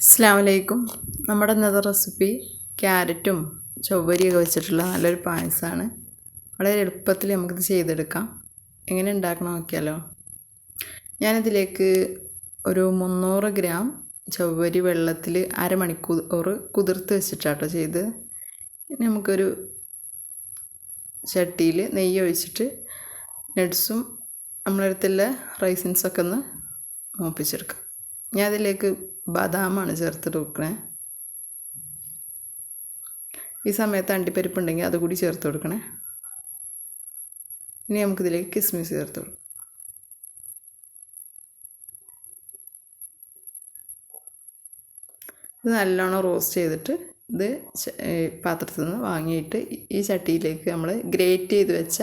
അസ്ലാമലൈക്കും നമ്മുടെ ഇന്നത്തെ റെസിപ്പി ക്യാരറ്റും ചൊവ്വരിയൊക്കെ വെച്ചിട്ടുള്ള നല്ലൊരു പായസമാണ് വളരെ എളുപ്പത്തിൽ നമുക്കിത് ചെയ്തെടുക്കാം. എങ്ങനെ ഉണ്ടാക്കണം നോക്കിയാലോ. ഞാനിതിലേക്ക് ഒരു മുന്നൂറ് ഗ്രാം ചൊവ്വരി വെള്ളത്തിൽ അരമണിക്കൂർ കുതിർത്ത് വെച്ചിട്ടാട്ടോ ചെയ്ത്. നമുക്കൊരു ചട്ടിയിൽ നെയ്യ് ഒഴിച്ചിട്ട് നട്ട്സും നമ്മളെടുത്തുള്ള റൈസിൻസൊക്കെ ഒന്ന് മൂപ്പിച്ചെടുക്കാം. ഞാൻ അതിലേക്ക് ബദാമാണ് ചേർത്തിട്ട് കൊടുക്കണേ ഈ സമയത്ത് അണ്ടിപ്പരിപ്പ് ഉണ്ടെങ്കിൽ അതുകൂടി ചേർത്ത് കൊടുക്കണേ ഇനി നമുക്കിതിലേക്ക് കിസ്മിസ് ചേർത്ത് കൊടുക്കാം ഇത് നല്ലോണം റോസ്റ്റ് ചെയ്തിട്ട് ഇത് പാത്രത്തിൽ നിന്ന് വാങ്ങിയിട്ട് ഈ ചട്ടിയിലേക്ക് നമ്മൾ ഗ്രേറ്റ് ചെയ്ത് വെച്ച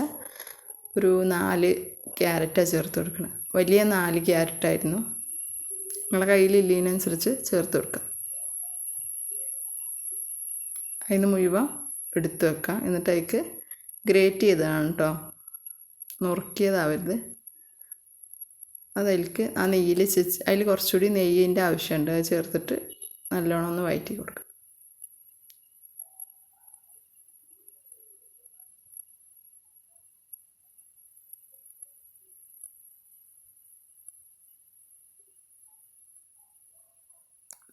ഒരു നാല് ക്യാരറ്റാണ് ചേർത്ത് കൊടുക്കണം വലിയ നാല് ക്യാരറ്റായിരുന്നു. നിങ്ങളുടെ കയ്യിലില്ലതിനനുസരിച്ച് ചേർത്ത് വെക്കുക അതിന് മുഴുവൻ എടുത്ത് വെക്കുക. എന്നിട്ട് അതിക്ക് ഗ്രേറ്റ് ചെയ്തതാണ് കേട്ടോ നുറുക്കിയതാവരുത്. അതതിലേക്ക് ആ നെയ്യിൽ അതിൽ കുറച്ചുകൂടി നെയ്യിന്റെ ആവശ്യമുണ്ട്. അത് ചേർത്തിട്ട് നല്ലോണം ഒന്ന് വയറ്റി കൊടുക്കുക.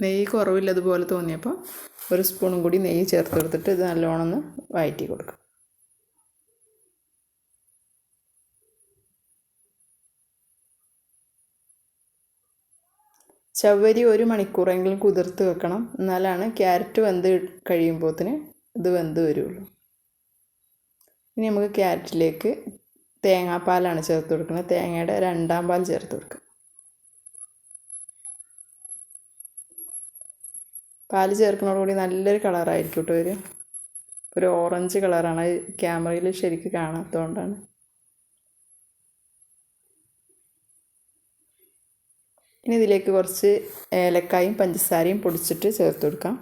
നെയ്യ് കുറവില്ലതുപോലെ തോന്നിയപ്പോൾ ഒരു സ്പൂണും കൂടി നെയ്യ് ചേർത്ത് കൊടുത്തിട്ട് ഇത് നല്ലോണം ഒന്ന് വഴറ്റി കൊടുക്കും. ചവ്വരി ഒരു മണിക്കൂറെങ്കിലും കുതിർത്ത് വെക്കണം. എന്നാലാണ് ക്യാരറ്റ് വെന്ത് കഴിയുമ്പോഴത്തിന് ഇത് വെന്ത് വരുള്ളൂ. ഇനി നമുക്ക് ക്യാരറ്റിലേക്ക് തേങ്ങാപ്പാലാണ് ചേർത്ത് കൊടുക്കുന്നത്. തേങ്ങയുടെ രണ്ടാം പാൽ ചേർത്ത് കൊടുക്കുക പാൽ ചേർക്കുന്നതോടുകൂടി നല്ലൊരു കളറായിരിക്കും കേട്ടോ ഒരു ഒരു ഓറഞ്ച് കളറാണ്. ക്യാമറയിൽ ശരിക്ക് കാണാത്തതുകൊണ്ടാണ്. ഇനി ഇതിലേക്ക് കുറച്ച് ഏലക്കായും പഞ്ചസാരയും പൊടിച്ചിട്ട് ചേർത്ത് കൊടുക്കാം.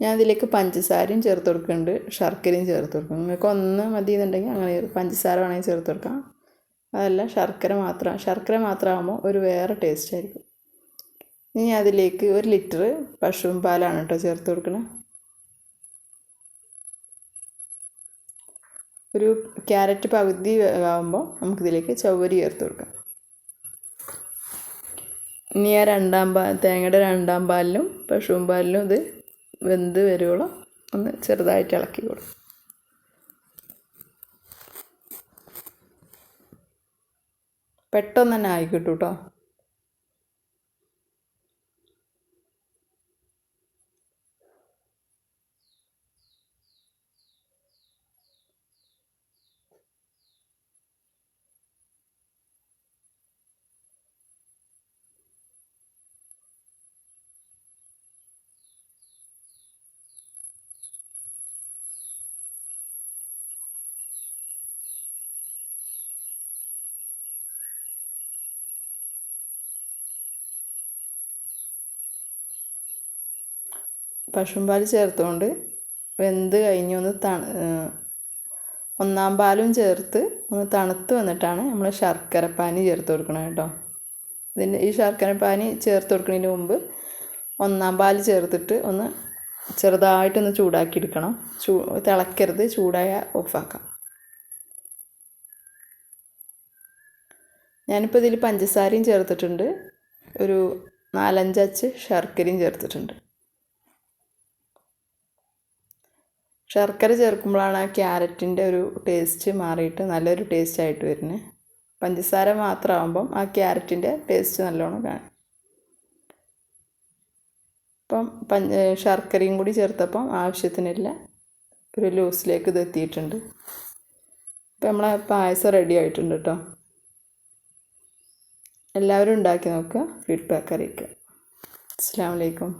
ഞാൻ ഇതിലേക്ക് പഞ്ചസാരയും ചേർത്ത് കൊടുക്കുന്നുണ്ട്. ശർക്കരയും ചേർത്ത് കൊടുക്കും. നിങ്ങൾക്ക് ഒന്ന് മതി എന്നുണ്ടെങ്കിൽ അങ്ങനെ പഞ്ചസാര വേണമെങ്കിൽ ചേർത്ത് കൊടുക്കാം. അതല്ല ശർക്കര മാത്രം. ശർക്കര മാത്രമാകുമ്പോൾ ഒരു വേറെ ടേസ്റ്റ് ആയിരിക്കും. ഇനി അതിലേക്ക് ഒരു ലിറ്റർ പശുവും പാലാണ് കേട്ടോ ചേർത്ത് കൊടുക്കണം. ഒരു ക്യാരറ്റ് പകുതി ആകുമ്പോൾ നമുക്കിതിലേക്ക് ചവ്വരി ചേർത്ത് കൊടുക്കാം. ഇനി ആ രണ്ടാം പാ തേങ്ങയുടെ രണ്ടാം പാലിലും പശുവും പാലിലും ഇത് വെന്ത് വരുവോളം ഒന്ന് ചെറുതായിട്ട് ഇളക്കി കൊടുക്കും. പെട്ടെന്ന് തന്നെ ആയിക്കിട്ടു കേട്ടോ പശുമ്പാൽ ചേർത്തുകൊണ്ട് വെന്ത് കഴിഞ്ഞ് ഒന്ന് തണ ഒന്നാം പാലും ചേർത്ത് ഒന്ന് തണുത്ത് വന്നിട്ടാണ് നമ്മൾ ശർക്കരപ്പാനി ചേർത്ത് കൊടുക്കണം കേട്ടോ. ഇതിന്റെ ഈ ശർക്കരപ്പാനി ചേർത്ത് കൊടുക്കുന്നതിന് മുമ്പ് ഒന്നാം പാൽ ചേർത്തിട്ട് ഒന്ന് ചെറുതായിട്ടൊന്ന് ചൂടാക്കി എടുക്കണം ചൂ തിളക്കരുത് ചൂടായ ഓഫാക്കാം. ഞാനിപ്പോൾ ഇതിൽ പഞ്ചസാരയും ചേർത്തിട്ടുണ്ട്. ഒരു നാലഞ്ചച്ച് ശർക്കരയും ചേർത്തിട്ടുണ്ട്. ശർക്കര ചേർക്കുമ്പോഴാണ് ആ ക്യാരറ്റിന്റെ ഒരു ടേസ്റ്റ് മാറിയിട്ട് നല്ലൊരു ടേസ്റ്റ് ആയിട്ട് വരുന്നത്. പഞ്ചസാര മാത്രമാകുമ്പം ആ ക്യാരറ്റിന്റെ ടേസ്റ്റ് നല്ലോണം കാണും. അപ്പം പഞ്ച ശർക്കരയും കൂടി ചേർത്തപ്പം ആവശ്യത്തിനില്ല ഒരു ലൂസിലേക്ക് ഇത് എത്തിയിട്ടുണ്ട്. ഇപ്പം നമ്മളെ പായസം റെഡി ആയിട്ടുണ്ട് കേട്ടോ. എല്ലാവരും ഉണ്ടാക്കി നോക്കുക. ഫീഡ്ബാക്ക് അറിയിക്കുക. അസ്സാം വലൈക്കും